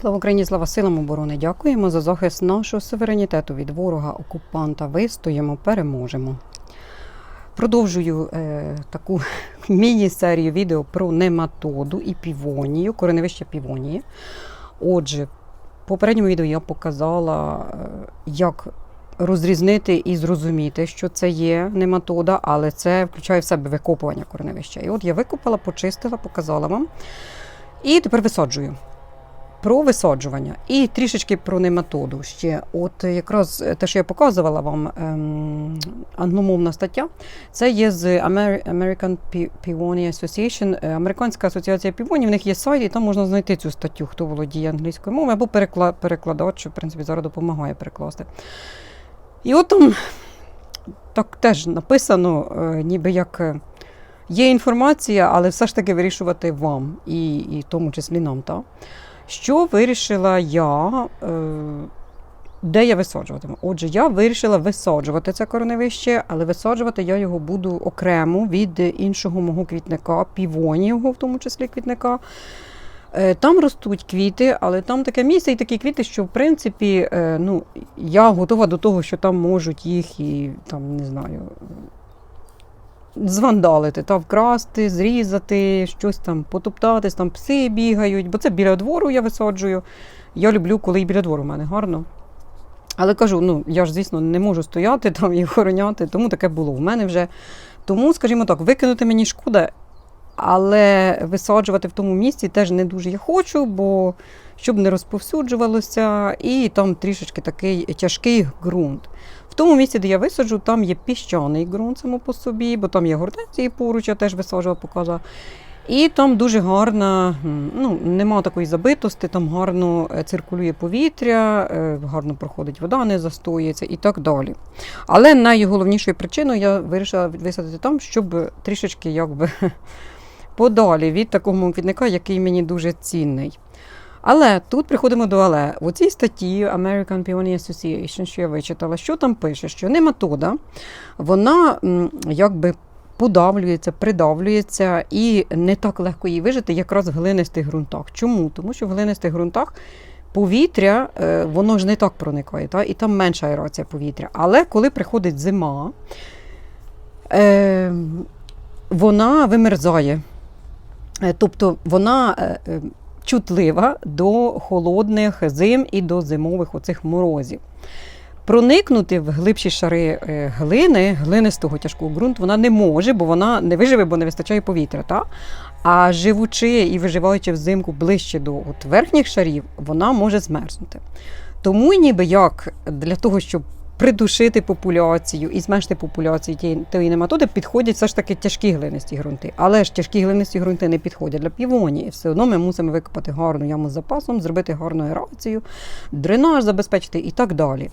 Слава Україні, слава силам оборони! Дякуємо за захист нашого суверенітету від ворога, окупанта. Вистоїмо, переможемо. Продовжую е, таку міні-серію відео про нематоду і півонію, кореневище півонії. Отже, в попередньому відео я показала, е, як розрізнити і зрозуміти, що це є нематода, але це включає в себе викопування кореневища. І от я викопала, почистила, показала вам. І тепер висаджую. Про висаджування і трішечки про нематоду ще. От якраз те, що я показувала вам, ем, англомовна стаття, це є з American Peony Association, е, Американська асоціація півонів. В них є сайт, і там можна знайти цю статтю, хто володіє англійською мовою, або перекладач, в принципі зараз допомагає перекласти. І от там так теж написано, е, ніби як. е, Є інформація, але все ж таки вирішувати вам, і, і в тому числі нам. Та? Що вирішила я, е, де я висаджуватиму? Отже, я вирішила висаджувати це кореневище, але висаджувати я його буду окремо від іншого мого квітника, півонівого, в тому числі квітника. Е, Там ростуть квіти, але там таке місце і такі квіти, що в принципі е, ну, я готова до того, що там можуть їх і там, не знаю, звандалити, та вкрасти, зрізати, щось там потоптатись, там пси бігають, бо це біля двору я висаджую. Я люблю, коли і біля двору в мене гарно. Але кажу, ну я ж, звісно, не можу стояти там і охороняти, тому таке було в мене вже. Тому, скажімо так, викинути мені шкода, але висаджувати в тому місці теж не дуже я хочу, бо щоб не розповсюджувалося, і там трішечки такий тяжкий ґрунт. Тому місці, де я висаджу, там є піщаний ґрунт само по собі, бо там є гортензії поруч, я теж висаджувала, показувала. І там дуже гарна, ну нема такої забитості, там гарно е, циркулює повітря, е, гарно проходить вода, не застоюється і так далі. Але найголовнішою причиною я вирішила висадити там, щоб трішечки якби подалі від такого квітника, який мені дуже цінний. Але тут приходимо до але. У цій статті American Peony Association, що я вичитала, що там пише, що нематода, вона якби подавлюється, придавлюється і не так легко її вижити, якраз в глинистих ґрунтах. Чому? Тому що в глинистих ґрунтах повітря, е, воно ж не так проникає, та? і там менша аерація повітря. Але коли приходить зима, е, вона вимерзає. Е, Тобто вона е, чутлива до холодних зим і до зимових оцих морозів. Проникнути в глибші шари е, глини, глинистого тяжкого ґрунту, вона не може, бо вона не виживе, бо не вистачає повітря. Та? А живучи і виживаючи взимку ближче до от верхніх шарів, вона може змерзнути. Тому ніби як для того, щоб придушити популяцію і зменшити популяцію тієї тієї нематоди, підходять все ж таки тяжкі глинисті ґрунти. Але ж тяжкі глинисті ґрунти не підходять для півонії. Все одно ми мусимо викопати гарну яму з запасом, зробити гарну ерацію, дренаж забезпечити і так далі.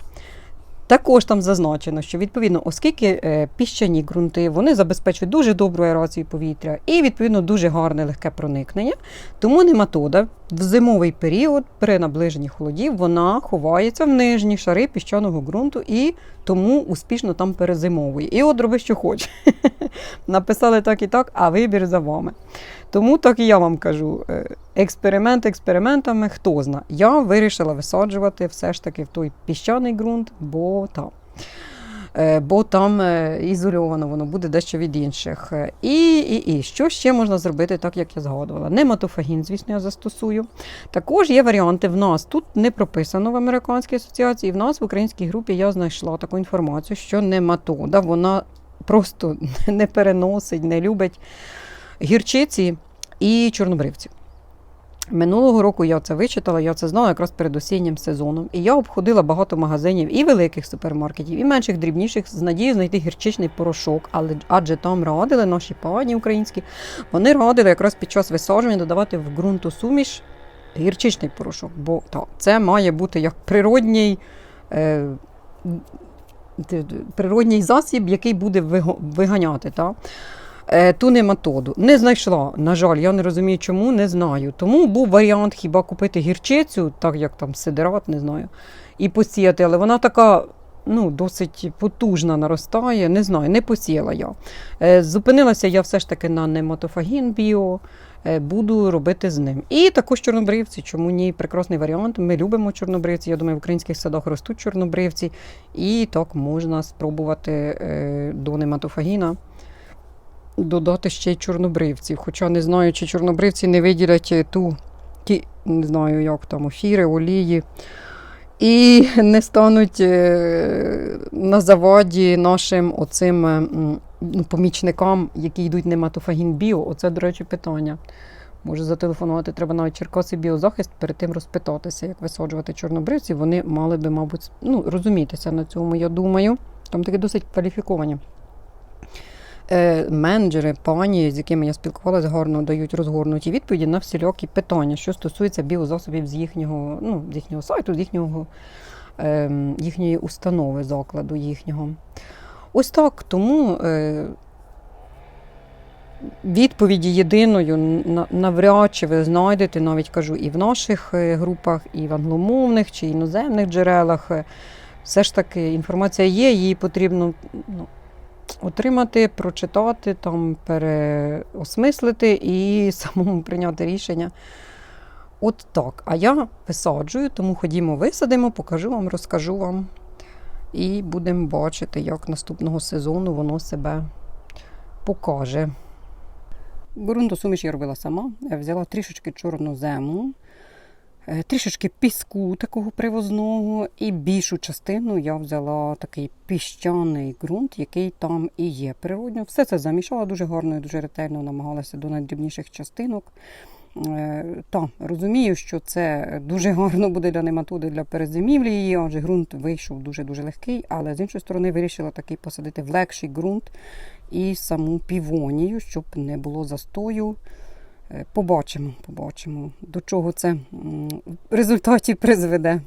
Також там зазначено, що відповідно, оскільки е, піщані ґрунти вони забезпечують дуже добру аерацію повітря і відповідно дуже гарне легке проникнення, тому нематода в зимовий період при наближенні холодів вона ховається в нижні шари піщаного ґрунту і тому успішно там перезимовує. І от роби, що хочеш. Написали так і так, а вибір за вами. Тому так і я вам кажу: е, експеримент експериментами, хто зна. Я вирішила висаджувати все ж таки в той піщаний ґрунт, бо там. Е, Бо там е, ізольовано воно буде дещо від інших. І, і, і що ще можна зробити, так як я згадувала? Нематофагін, звісно, я застосую. Також є варіанти в нас. Тут не прописано в Американській асоціації. В нас в українській групі я знайшла таку інформацію, що нематода, вона просто не переносить, не любить гірчиці і чорнобривці. Минулого року я це вичитала, я це знала якраз перед осіннім сезоном. І я обходила багато магазинів і великих супермаркетів, і менших, дрібніших, з надією знайти гірчичний порошок. Але адже там радили наші пані українські, вони радили якраз під час висадження додавати в ґрунту суміш гірчичний порошок. Бо та, це має бути як природній. Е, Природній засіб, який буде виганяти. Та? Е, ту нематоду. Не знайшла, на жаль, я не розумію, чому, не знаю. Тому був варіант хіба купити гірчицю, так як там сидерат, не знаю, і посіяти, але вона така. Ну, досить потужна наростає, не знаю, не посіяла я. Е, зупинилася я все ж таки на нематофагін біо. е, буду робити з ним. І також чорнобривці. Чому ні? Прекрасний варіант. Ми любимо чорнобривці. Я думаю, в українських садах ростуть чорнобривці. І так можна спробувати до нематофагіна додати ще й чорнобривців. Хоча не знаю, чи чорнобривці не виділять е, ту, ті, не знаю, як там, ефіри, олії. І не стануть е, на заваді нашим оцим е, ну, помічникам, які йдуть нематофагін біо. Оце, до речі, питання. Може зателефонувати, треба навіть Черкаси біозахист, перед тим розпитатися, як висаджувати чорнобривців. Вони мали би, мабуть, ну, розумітися на цьому, я думаю. Там таки досить кваліфіковані. Е, менеджери, пані, з якими я спілкувалася, гарно дають розгорнуті відповіді на всілякі питання, що стосується біозасобів з їхнього, ну, з їхнього сайту, з їхнього, е, їхньої установи, закладу їхнього. Ось так. Тому е, відповіді єдиною навряд чи ви знайдете, навіть кажу, і в наших е, групах, і в англомовних чи іноземних джерелах. Е, Все ж таки інформація є, її потрібно ну, отримати, прочитати, там, переосмислити і самому прийняти рішення. От так. А я висаджую, тому ходімо, висадимо, покажу вам, розкажу вам. І будемо бачити, як наступного сезону воно себе покаже. Ґрунтосуміш я робила сама. Я взяла трішечки чорнозему, е, трішечки піску такого привозного, і більшу частину я взяла такий піщаний ґрунт, який там і є природньо. Все це замішала дуже гарно і дуже ретельно намагалася до найдрібніших частинок. Е, Та розумію, що це дуже гарно буде для нематоди для перезимівлі її, адже ґрунт вийшов дуже-дуже легкий, але з іншої сторони вирішила такий посадити в легший ґрунт і саму півонію, щоб не було застою. Е, Побачимо, побачимо, до чого це в результаті призведе.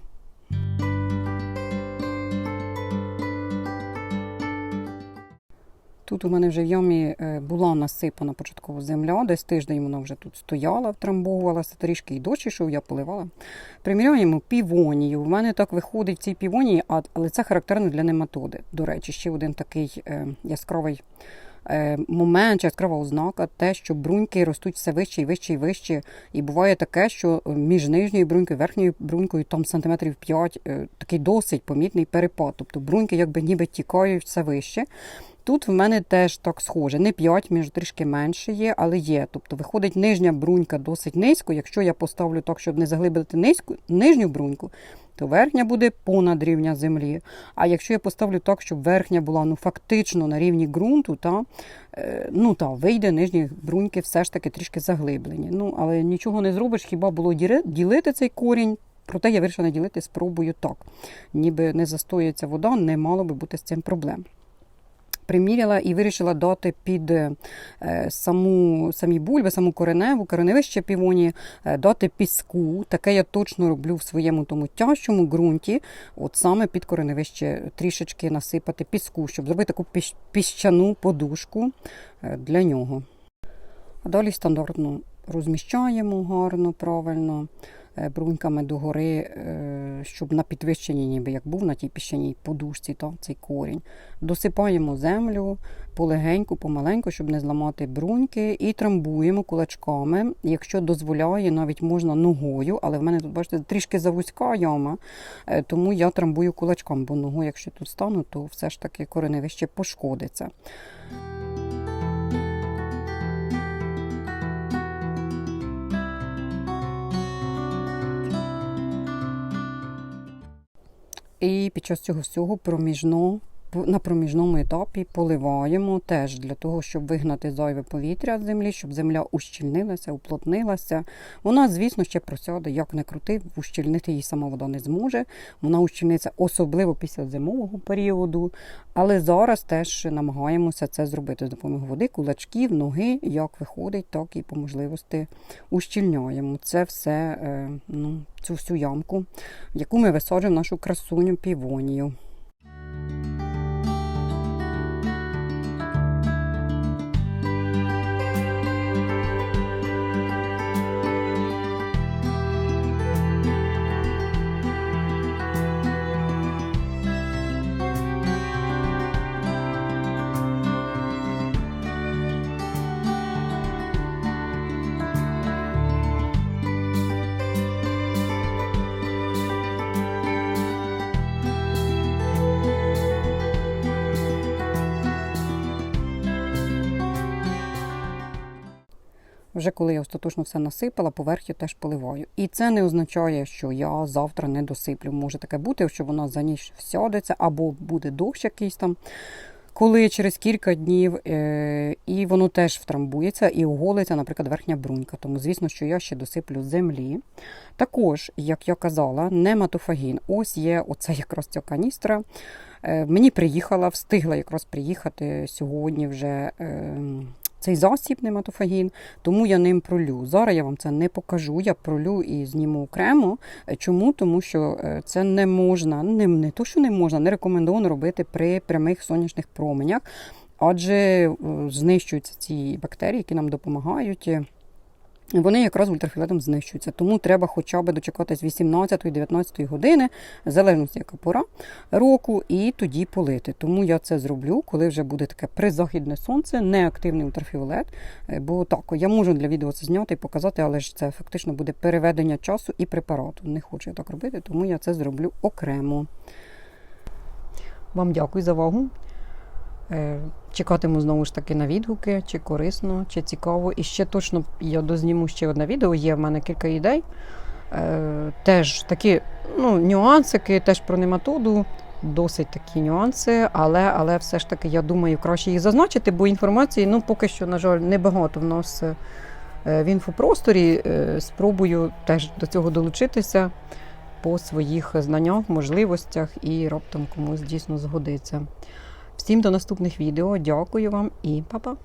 Тут у мене вже в ямі е, була насипана початково земля, десь тиждень вона вже тут стояла, втрамбовувалася трішки і дощ ішов, я поливала. Приміряємо півонію. У мене так виходить в цій півонії, але це характерно для нематоди. До речі, ще один такий е, яскравий момент, чи яскрава ознака, те, що бруньки ростуть все вище і вище і вище. І буває таке, що між нижньою брунькою і верхньою брунькою там сантиметрів 5 е, такий досить помітний перепад. Тобто бруньки якби ніби тікають все вище. Тут в мене теж так схоже. Не 5, між трішки менше є, але є. Тобто виходить нижня брунька досить низько. Якщо я поставлю так, щоб не заглибити низьку, нижню бруньку, то верхня буде понад рівня землі. А якщо я поставлю так, щоб верхня була ну, фактично на рівні ґрунту, та, е, ну, та, вийде нижні бруньки все ж таки трішки заглиблені. Ну, але нічого не зробиш, хіба було ділити цей корінь. Проте я вирішила ділити, спробую так. Ніби не застоюється вода, не мало би бути з цим проблем приміряла і вирішила дати під е, саму, самі бульби, саму кореневу, кореневище півоні, е, дати піску. Таке я точно роблю в своєму тому тяжчому ґрунті, от саме під кореневище трішечки насипати піску, щоб зробити таку піщану подушку е, для нього. Далі стандартно розміщаємо гарно, правильно, бруньками догори, е, щоб на підвищенні, ніби як був на тій піщаній подушці, та, цей корінь. Досипаємо землю полегеньку, помаленьку, щоб не зламати бруньки, і трамбуємо кулачками. Якщо дозволяє, навіть можна ногою, але в мене тут, бачите, трішки завузька яма, е, тому я трамбую кулачком, бо ногою, якщо тут стану, то все ж таки кореневище пошкодиться. І під час цього всього проміжно, по- на проміжному етапі поливаємо теж для того, щоб вигнати зайве повітря з землі, щоб земля ущільнилася, уплотнилася. Вона, звісно, ще просяде, як не крути, ущільнити її сама вода не зможе. Вона ущільниться особливо після зимового періоду. Але зараз теж намагаємося це зробити з допомогою води, кулачків, ноги, як виходить, так і по можливості ущільняємо. Це все, е, ну, цю всю ямку, яку ми висаджуємо нашу красуню півонію. Вже коли я остаточно все насипала, поверхню теж поливаю. І це не означає, що я завтра не досиплю. Може таке бути, що вона за ніч всядеться, або буде дощ якийсь там. Коли через кілька днів е, і воно теж втрамбується і оголиться, наприклад, верхня брунька. Тому, звісно, що я ще досиплю землі. Також, як я казала, нематофагін. Ось є оце якраз ця каністра. Е, мені приїхала, встигла якраз приїхати сьогодні вже е, цей засіб нематофагін, тому я ним пролю. Зараз я вам це не покажу. Я пролю і зніму окремо. Е, Чому? Тому що е, це не можна, не, не то, що не можна, не рекомендовано робити при прямих сонячних променях, адже е, знищуються ці бактерії, які нам допомагають. Вони якраз ультрафіолетом знищуються, тому треба хоча б дочекатись 18-19 години, в залежності яка пора року, і тоді полити. Тому я це зроблю, коли вже буде таке призахідне сонце, неактивний ультрафіолет. Е, Бо так, я можу для відео це зняти і показати, але ж це фактично буде переведення часу і препарату. Не хочу я так робити, тому я це зроблю окремо. Вам дякую за увагу. Е, Чекатиму знову ж таки на відгуки, чи корисно, чи цікаво. І ще точно я дозніму ще одне відео. Є в мене кілька ідей. Е, Теж такі ну, нюансики, теж про нематоду. Досить такі нюанси, але, але все ж таки я думаю, краще їх зазначити, бо інформації ну, поки що, на жаль, небагато в нас е, в інфопросторі. Спробую теж до цього долучитися по своїх знаннях, можливостях і раптом комусь дійсно згодиться. Всім до наступних відео. Дякую вам і па-па!